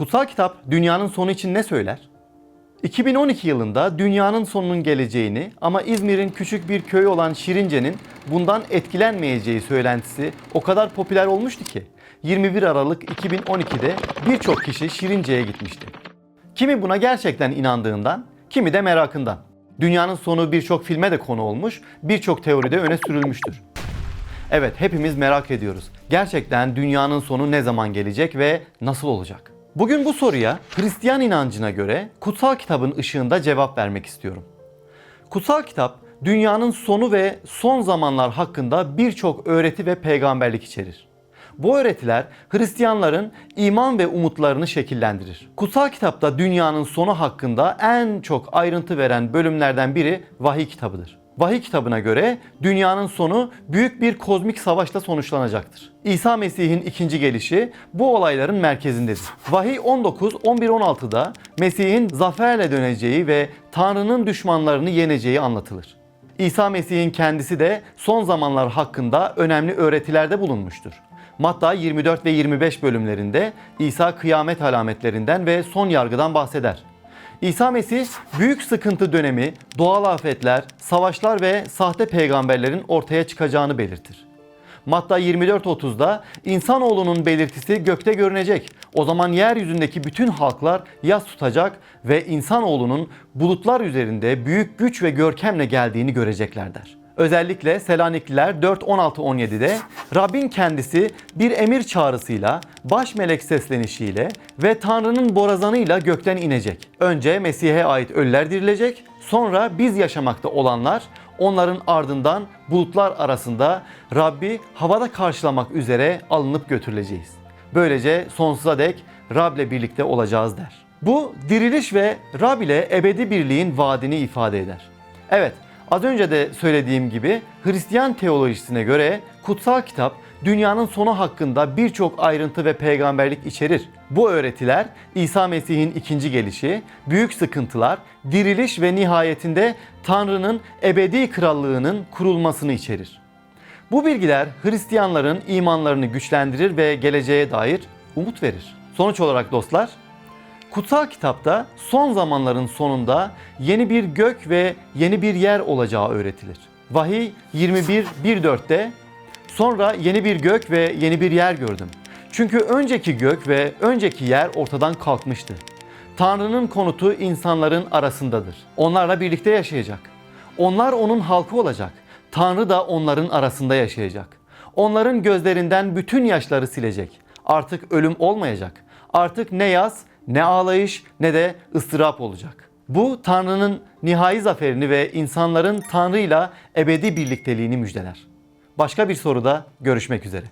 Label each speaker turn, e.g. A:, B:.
A: Kutsal kitap dünyanın sonu için ne söyler? 2012 yılında dünyanın sonunun geleceğini ama İzmir'in küçük bir köyü olan Şirince'nin bundan etkilenmeyeceği söylentisi o kadar popüler olmuştu ki 21 Aralık 2012'de birçok kişi Şirince'ye gitmişti. Kimi buna gerçekten inandığından, kimi de merakından. Dünyanın sonu birçok filme de konu olmuş, birçok teoride öne sürülmüştür. Evet, hepimiz merak ediyoruz. Gerçekten dünyanın sonu ne zaman gelecek ve nasıl olacak? Bugün bu soruya Hristiyan inancına göre kutsal kitabın ışığında cevap vermek istiyorum. Kutsal kitap dünyanın sonu ve son zamanlar hakkında birçok öğreti ve peygamberlik içerir. Bu öğretiler Hristiyanların iman ve umutlarını şekillendirir. Kutsal kitapta dünyanın sonu hakkında en çok ayrıntı veren bölümlerden biri vahiy kitabıdır. Vahiy kitabına göre dünyanın sonu büyük bir kozmik savaşla sonuçlanacaktır. İsa Mesih'in ikinci gelişi bu olayların merkezindedir. Vahiy 19, 11, 16'da Mesih'in zaferle döneceği ve Tanrı'nın düşmanlarını yeneceği anlatılır. İsa Mesih'in kendisi de son zamanlar hakkında önemli öğretilerde bulunmuştur. Matta 24 ve 25 bölümlerinde İsa kıyamet alametlerinden ve son yargıdan bahseder. İsa Mesih büyük sıkıntı dönemi, doğal afetler, savaşlar ve sahte peygamberlerin ortaya çıkacağını belirtir. Matta 24.30'da insanoğlunun belirtisi gökte görünecek. O zaman yeryüzündeki bütün halklar yas tutacak ve insanoğlunun bulutlar üzerinde büyük güç ve görkemle geldiğini görecekler der. Özellikle Selanikliler 4.16-17'de Rabbin kendisi bir emir çağrısıyla, baş melek seslenişiyle ve Tanrı'nın borazanıyla gökten inecek. Önce Mesih'e ait ölüler dirilecek, sonra biz yaşamakta olanlar onların ardından bulutlar arasında Rabbi havada karşılamak üzere alınıp götürüleceğiz. Böylece sonsuza dek Rab'le birlikte olacağız der. Bu diriliş ve Rab ile ebedi birliğin vaadini ifade eder. Evet, Az önce de söylediğim gibi Hristiyan teolojisine göre kutsal kitap dünyanın sonu hakkında birçok ayrıntı ve peygamberlik içerir. Bu öğretiler İsa Mesih'in ikinci gelişi, büyük sıkıntılar, diriliş ve nihayetinde Tanrı'nın ebedi krallığının kurulmasını içerir. Bu bilgiler Hristiyanların imanlarını güçlendirir ve geleceğe dair umut verir. Sonuç olarak dostlar, Kutsal kitapta son zamanların sonunda yeni bir gök ve yeni bir yer olacağı öğretilir. Vahiy 21.1.4'te sonra yeni bir gök ve yeni bir yer gördüm. Çünkü önceki gök ve önceki yer ortadan kalkmıştı. Tanrı'nın konutu insanların arasındadır. Onlarla birlikte yaşayacak. Onlar onun halkı olacak. Tanrı da onların arasında yaşayacak. Onların gözlerinden bütün yaşları silecek. Artık ölüm olmayacak. Artık ne yaz ne ağlayış ne de ıstırap olacak. Bu Tanrı'nın nihai zaferini ve insanların Tanrı'yla ebedi birlikteliğini müjdeler. Başka bir soruda görüşmek üzere.